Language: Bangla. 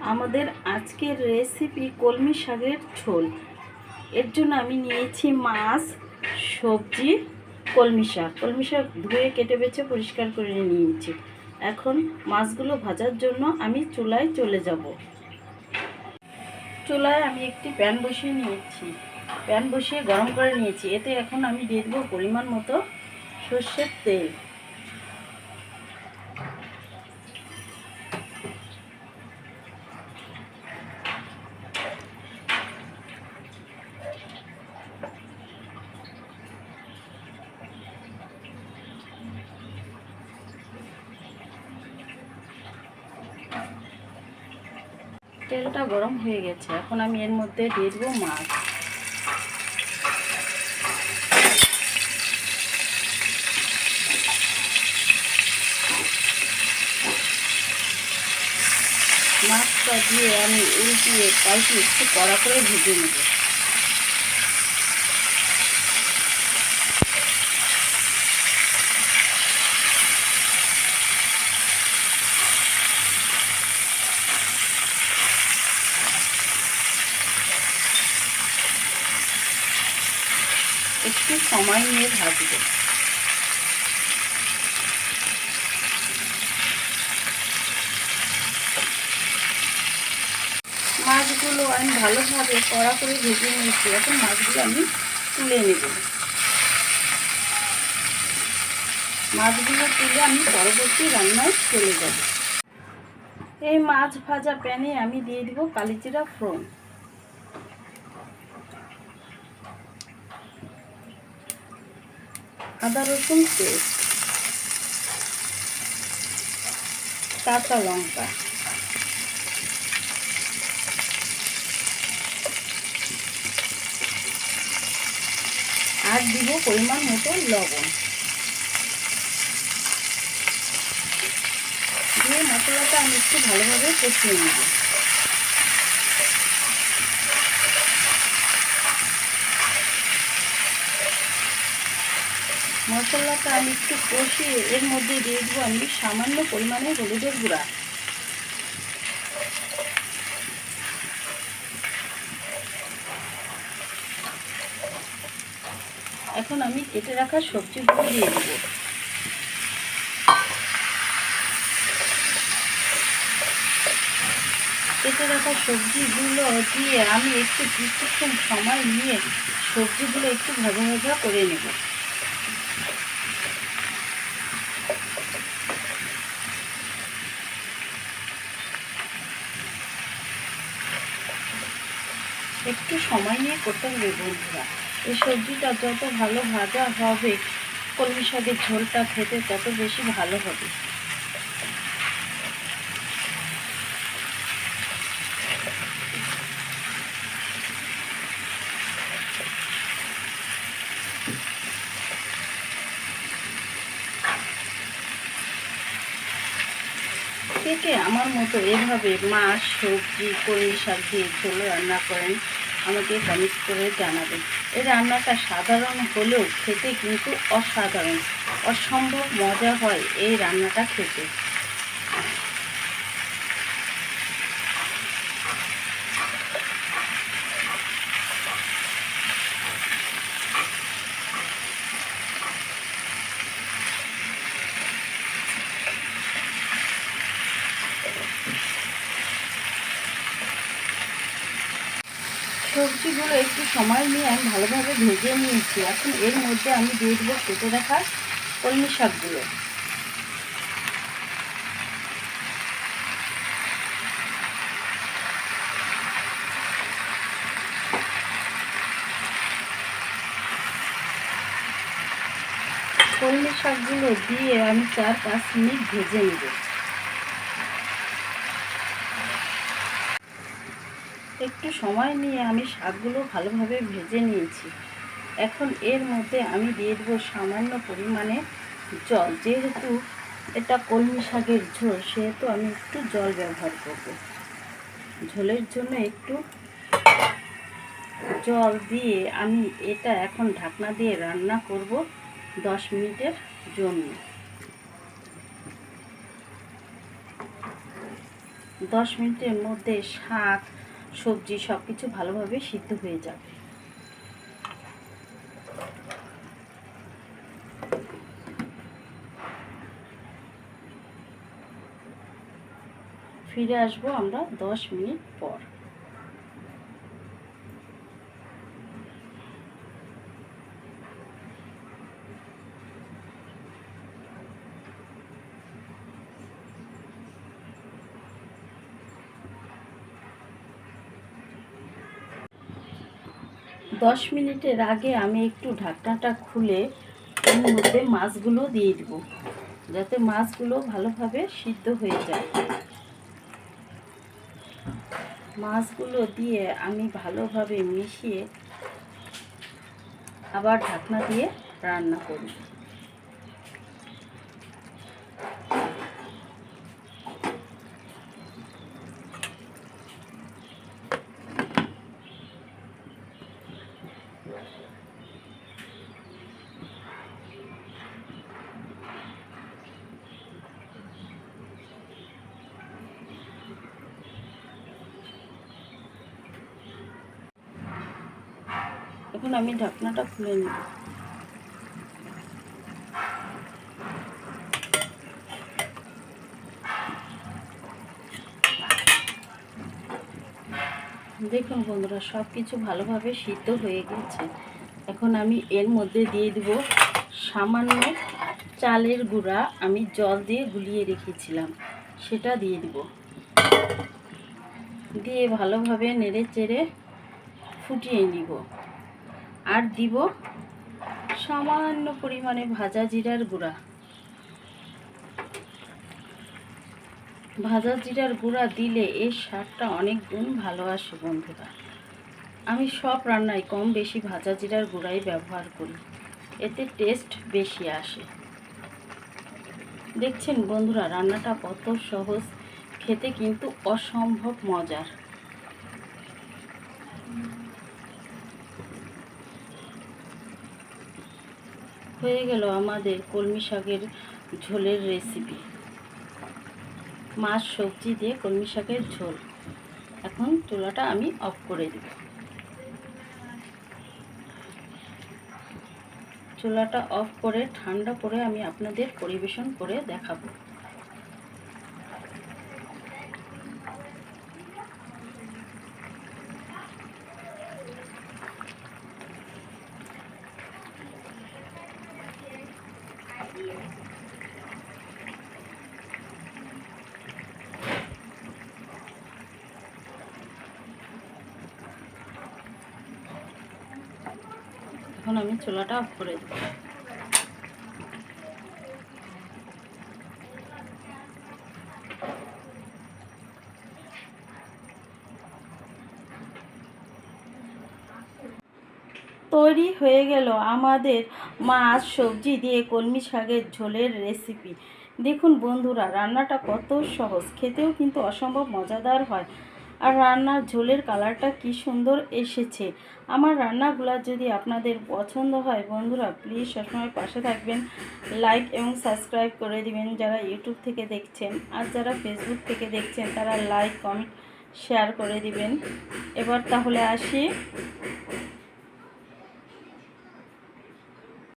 আমাদের আজকের রেসিপি কলমি শাকের ঝোল। এর জন্য আমি নিয়েছি মাছ, সবজি, কলমি শাক। কলমি শাক ধুয়ে কেটে বেছে পরিষ্কার করে নিয়েছি। এখন মাছগুলো ভাজার জন্য আমি চুলায় চলে যাব। চুলায় আমি একটি প্যান বসিয়ে নিয়েছি। প্যান বসিয়ে গরম করে নিয়েছি। এতে এখন আমি দিয়ে দেবো পরিমাণ মতো সর্ষের তেল। তেলটা গরম হয়ে গেছে। এখন আমি এর মধ্যে দিয়ে দেবো মাছ। মাছটা দিয়ে আমি উল্টিয়ে পাল্টিয়ে একটু কড়া করে ভেজে নেব একটু সময় নিয়ে ভাজবো। মাছগুলো আমি ভালোভাবে কড়া করে ভেজে নিয়েছি। এখন মাছগুলো আমি তুলে নেব। মাছগুলো তুলে আমি পরবর্তী রান্নায় চলে যাব। এই মাছ ভাজা প্যানে আমি দিয়ে দিব কালিজিরা ফোড়ন। আদা রসুন পেস্ট, কাঁচা লঙ্কা, আর দিব পরিমাণ মতো লবণ। দিয়ে মশলাটা আমি একটু ভালোভাবে কষিয়ে নেব। মশলাটা আমি একটু কষিয়ে এর মধ্যে দিয়ে দেবো আমি সামান্য পরিমাণে হলুদের গুঁড়া। এখন আমি কেটে রাখা সবজিগুলো দিয়ে দেবো। কেটে রাখা সবজিগুলো দিয়ে আমি একটু কিছুক্ষণ সময় নিয়ে সবজিগুলো একটু ভাজা ভাজা করে নেব। একটু সময় নিয়ে করতে হবে বন্ধুরা। এই সবজিটা যত ভালো ভাজা হবে, কলমি শাকের ঝোলটা খেতে তত বেশি ভালো হবে। আমার মতো এভাবে মাছ, সবজি, কলমি শাক দিয়ে ঝোল রান্না করেন আমাকে কমেন্ট করে জানাবেন এই রান্নাটা সাধারণ হলেও খেতে কিন্তু অসাধারণ। অসম্ভব মজা হয় এই রান্নাটা খেতে। সবজিগুলো একটু সময় নিয়ে আমি ভালোভাবে ভেজে নিয়েছি। এখন এর মধ্যে আমি দিয়ে দেবো কেটে রাখা কলমি শাকগুলো। কলমি শাকগুলো দিয়ে আমি চার পাঁচ মিনিট ভেজে নেব। একটু সময় নিয়ে আমি শাকগুলো ভালোভাবে ভেজে নিয়েছি। এখন এর মধ্যে আমি দিয়ে দেবো সামান্য পরিমাণে জল। যেহেতু এটা কলমি শাকের ঝোল, সেহেতু আমি একটু জল ব্যবহার করব। ঝোলের জন্য একটু জল দিয়ে আমি এটা এখন ঢাকনা দিয়ে রান্না করব দশ মিনিটের জন্য। দশ মিনিটের মধ্যে শাক সবজি সব কিছু ভালোভাবে সিদ্ধ হয়ে যাবে। ফিরে আসব আমরা দশ মিনিট পর। দশ মিনিটের আগে আমি একটু ঢাকনাটা খুলে এর মধ্যে মাছগুলো দিয়ে দেবো, যাতে মাছগুলো ভালোভাবে সিদ্ধ হয়ে যায়। মাছগুলো দিয়ে আমি ভালোভাবে মিশিয়ে আবার ঢাকনা দিয়ে রান্না করি এখন আমি ঢাকনাটা খুলে নিব। দেখুন বন্ধুরা সব কিছু ভালোভাবে সিদ্ধ হয়ে গেছে। এখন আমি এর মধ্যে দিয়ে দিব সামান্য চালের গুঁড়া। আমি জল দিয়ে গুলিয়ে রেখেছিলাম, সেটা দিয়ে দিব। দিয়ে ভালোভাবে নেড়ে চেড়ে ফুটিয়ে নিব। আর দিব সামান্য পরিমাণে ভাজা জিরার গুঁড়া। ভাজা জিরার গুঁড়া দিলে এর স্বাদটা অনেক গুণ ভালো আসে বন্ধুরা। আমি সব রান্নায় কম বেশি ভাজা জিরার গুঁড়াই ব্যবহার করি। এতে টেস্ট বেশি আসে। দেখছেন বন্ধুরা, রান্নাটা কত সহজ, খেতে কিন্তু অসম্ভব মজার। হয়ে গেল আমাদের কলমি শাকের ঝোলের রেসিপি মাছ সবজি দিয়ে কলমি শাকের ঝোল। এখন চুলাটা আমি অফ করে দেব। চুলাটা অফ করে ঠান্ডা করে আমি আপনাদের পরিবেশন করে দেখাবো। এখন আমি চুলাটা অফ করে দেব তৈরি হয়ে গেল আমাদের মাছ, সবজি দিয়ে কলমি শাকের ঝোলের রেসিপি দেখুন বন্ধুরা, রান্নাটা কত সহজ, খেতেও কিন্তু অসম্ভব মজাদার হয়। আর রান্নার ঝোলের কালারটা কি সুন্দর এসেছে। আমার রান্নাগুলো যদি আপনাদের পছন্দ হয়, বন্ধুরা প্লিজ সবসময় পাশে থাকবেন। লাইক এবং সাবস্ক্রাইব করে দিবেন যারা ইউটিউব থেকে দেখছেন। আর যারা ফেসবুক থেকে দেখছেন, তারা লাইক কমেন্ট শেয়ার করে দিবেন। এবার তাহলে আসি।